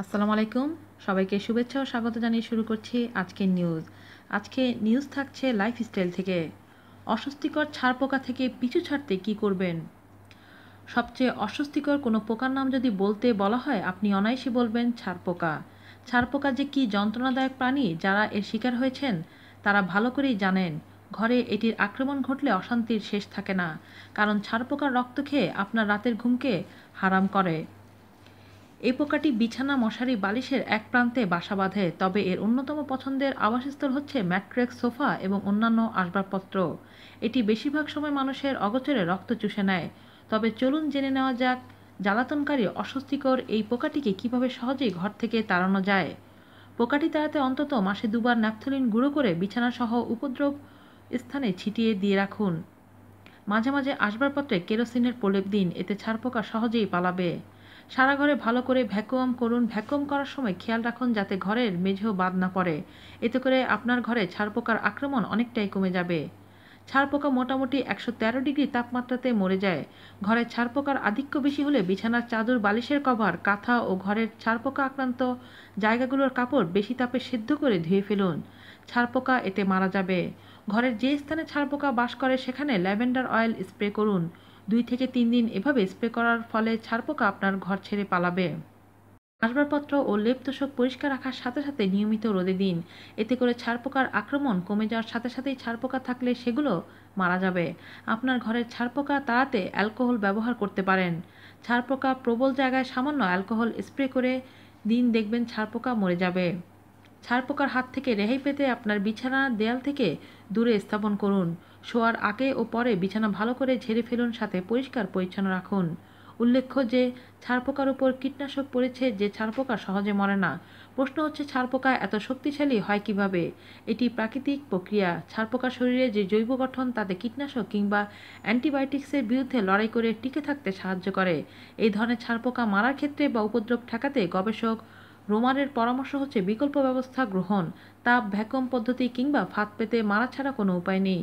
আসসালামু আলাইকুম। সবাইকে শুভেচ্ছা ও স্বাগত জানিয়ে শুরু করছি আজকের নিউজ আজকে নিউজ থাকছে লাইফস্টাইল থেকে। অস্বস্তিকর ছাড় পোকা থেকে পিছু ছাড়তে কি করবেন? সবচেয়ে অস্বস্তিকর কোনো পোকার নাম যদি বলতে বলা হয়, আপনি অনায়াসে বলবেন ছাড় পোকা ছাড় পোকা যে কী যন্ত্রণাদায়ক প্রাণী যারা এর শিকার হয়েছেন, তারা ভালো করেই জানেন, ঘরে এটির আক্রমণ ঘটলে অশান্তির শেষ থাকে না, কারণ ছাড় পোকার রক্ত খেয়ে আপনার রাতের ঘুমকে হারাম করে। এই পোকাটি বিছানা, মশারি, বালিশের এক প্রান্তে বাসা বাঁধে, তবে এর অন্যতম পছন্দের আবাসস্থল হচ্ছে ম্যাট্রেক্স সোফা এবং অন্যান্য আসবাবপত্র। এটি বেশিরভাগ সময় মানুষের অগোচরে রক্ত চুষে নেয়। তবে চলুন জেনে নেওয়া যাক, জ্বালাতনকারী অস্বস্তিকর এই পোকাটিকে কীভাবে সহজেই ঘর থেকে তাড়ানো যায়। পোকাটি তাড়াতে অন্তত মাসে দুবার ন্যাপথলিন গুঁড়ো করে বিছানাসহ উপদ্রব স্থানে ছিটিয়ে দিয়ে রাখুন। মাঝে মাঝে আসবাবপত্রে কেরোসিনের প্রলেপ দিন, এতে ছাড় পোকা সহজেই পালাবে। সারা ঘরে ভালো করে ভ্যাকুয়াম করুন। ভ্যাকুয়াম করার সময় খেয়াল রাখুন যাতে ঘরের মেঝেও বাদ না পড়ে। এতে করে আপনার ঘরে ছাড়পোকার আক্রমণ অনেকটাই কমে যাবে। ছাড়পোকা মোটামুটি একশো তেরো ডিগ্রি তাপমাত্রাতে মরে যায়। ঘরে ছাড়পোকার আধিক্য বেশি হলে বিছানার চাদর, বালিশের কভার, কাঁথা ও ঘরের ছাড়পোকা আক্রান্ত জায়গাগুলোর কাপড় বেশি তাপে সিদ্ধ করে ধুয়ে ফেলুন। ছাড়পোকা এতে মারা যাবে। ঘরের যে স্থানে ছাড়পোকা বাস করে সেখানে ল্যাভেন্ডার অয়েল স্প্রে করুন। দুই থেকে তিন দিন এভাবে স্প্রে করার ফলে ছারপোকা আপনার ঘর ছেড়ে পালাবে। আসবাবপত্র ও লেপ তোষক পরিষ্কার রাখার সাথে সাথে নিয়মিত রোদে দিন। এতে করে ছারপোকার আক্রমণ কমে যাওয়ার সাথে সাথেই ছারপোকা থাকলে সেগুলো মারা যাবে। আপনার ঘরের ছারপোকা তাড়াতে অ্যালকোহল ব্যবহার করতে পারেন। ছারপোকা প্রবল জায়গায় সামান্য অ্যালকোহল স্প্রে করে দিন দেখবেন ছারপোকা মরে যাবে। ছারপোকার হাত থেকে রেহাই পেতে আপনার বিছানা, দেয়াল থেকে দূরে স্থাপন করুন। শোয়ার আগে ও পরে বিছানা ভালো করে ঝেড়ে ফেলুন, সাথে পরিষ্কার পরিচ্ছন্ন রাখুন। উল্লেখ্য যে ছারপোকার উপর কীটনাশক পড়েছে যে ছারপোকা সহজে মরে না। প্রশ্ন হচ্ছে ছারপোকা এত শক্তিশালী হয় কীভাবে? এটি প্রাকৃতিক প্রক্রিয়া। ছারপোকার শরীরে যে জৈব গঠন, তাতে কীটনাশক কিংবা অ্যান্টিবায়োটিক্সের বিরুদ্ধে লড়াই করে টিকে থাকতে সাহায্য করে। এই ধরনের ছারপোকা মারার ক্ষেত্রে বা উপদ্রব ঠেকাতে গবেষক রোমারের পরামর্শ হচ্ছে, বিকল্প ব্যবস্থা গ্রহণ। তাপ ভ্যাকুম পদ্ধতি কিংবা ফাঁদ পেতে মারা ছাড়া কোনো উপায় নেই।